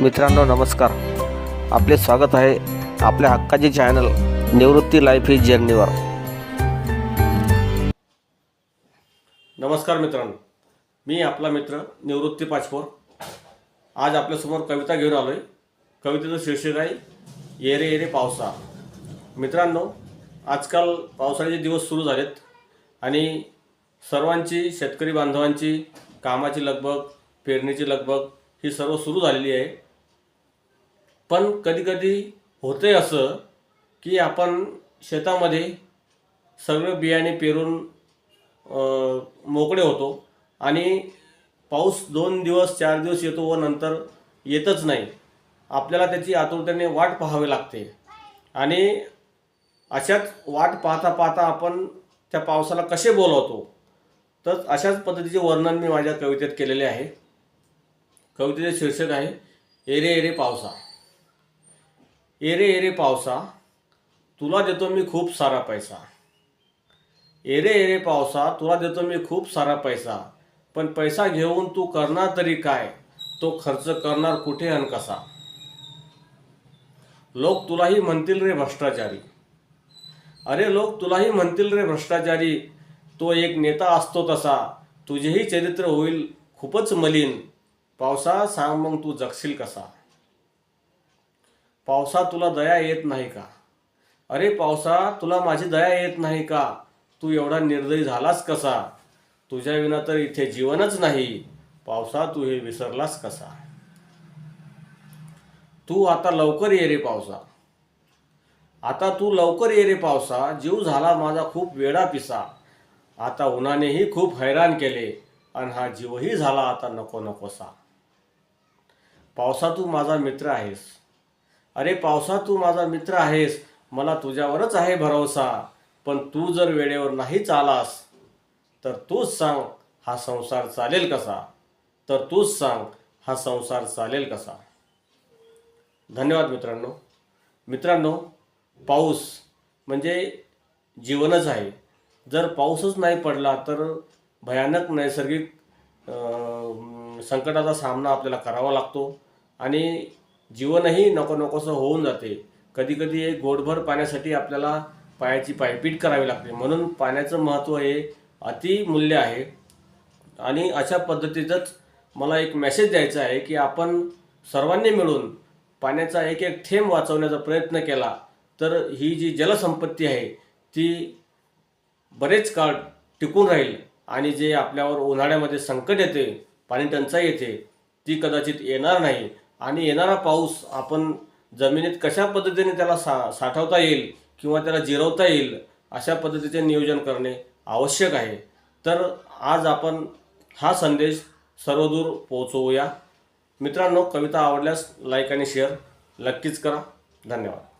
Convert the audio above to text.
मित्रांनो नमस्कार. आपले स्वागत आहे आपल्या हक्काचे चॅनल निवृत्ती लाईफ ही जर्नीवर. नमस्कार मित्रांनो. मी आपला मित्र निवृत्ती पाचपोर. आज आपल्यासमोर कविता घेऊन आलो आहे कवितेचं शीर्षक आहे येरे येरे पावसा मित्रांनो आजकाल पावसाळ्याचे दिवस सुरू झालेत आणि सर्वांची शेतकरी बांधवांची कामाची लगबग पेरणीची लगबग ही सर्व सुरू झालेली आहे. पण कधीकधी होते असं की आपण शेतामध्ये सगळं बियाणे पेरून मोकळे होतो आणि पाऊस दोन दिवस चार दिवस येतो व नंतर येतच नाही. आपल्याला त्याची आतुरतेने वाट पाहावी लागते. आणि अशाच वाट पाहता पाहता आपण त्या पावसाला कसे बोलवतो? तर अशाच पद्धतीचे वर्णन मी माझ्या कवितेत केलेले आहे. कवितेचे शीर्षक आहे एरे एरे पावसा. एरे एरे पावसा तुला देतो मी खूप सारा पैसा. एरे एरे पावसा तुला देतो मी खूप सारा पैसा. पण पैसा घेऊन तू करणार तरी काय? तो खर्च करणार कुठे आणि कसा? लोक तुलाही म्हणतील रे भ्रष्टाचारी. अरे लोक तुलाही म्हणतील रे भ्रष्टाचारी तो एक नेता असतो तसा. तुझेही चरित्र होईल खूपच मलिन. पावसा सांग मग तू जगशील कसा? पावसा तुला दया येत नाही का? अरे पावसा तुला माझी दया येत नाही का? तू एवढा निर्दयी झालास कसा? तुझ्या विना तर इथे जीवनच नाही. पावसा तू हे विसरलास कसा? तू आता लवकर ये रे पावसा. आता तू लवकर ये रे पावसा. जीव झाला माझा खूप वेडा पिसा. आता उन्हानेही खूप हैराण केले आणि हा जीवही झाला आता नको नकोसा. पावसा तू माझा मित्र आहेस. अरे पावसा तू माझा मित्र आहेस. मला तुझ्यावरच आहे भरोसा. पण तू जर वेळेवर नाहीच आलास तर तूच सांग हा संसार चालेल कसा? तर तूच सांग हा संसार चालेल कसा? धन्यवाद मित्रांनो. मित्रांनो पाऊस म्हणजे जीवनच आहे. जर पाऊसच नाही पडला तर भयानक नैसर्गिक संकटाचा सामना आपल्याला करावा लागतो. आणि जीवनही नको नकोसं होऊन जाते. कधीकधी एक गोडभर पाण्यासाठी आपल्याला पायाची पायपीट करावी लागते. म्हणून पाण्याचं महत्त्व हे अतिमूल्य आहे. आणि अशा पद्धतीचंच मला एक मेसेज द्यायचा आहे की आपण सर्वांनी मिळून पाण्याचा एक एक थेंब वाचवण्याचा प्रयत्न केला तर ही जी जलसंपत्ती आहे ती बरेच काळ टिकून राहील आणि जे आपल्यावर उन्हाळ्यामध्ये संकट येते पाणी टंचाई येते ती कदाचित येणार नाही. आणि येणारा पाऊस आपण जमिनीत कशा पद्धतीने त्याला सा साठवता येईल किंवा त्याला जिरवता येईल अशा पद्धतीचे नियोजन करणे आवश्यक आहे. तर आज आपण हा संदेश सर्वदूर पोहोचवूया. मित्रांनो कविता आवडल्यास लाईक आणि शेअर नक्कीच करा. धन्यवाद.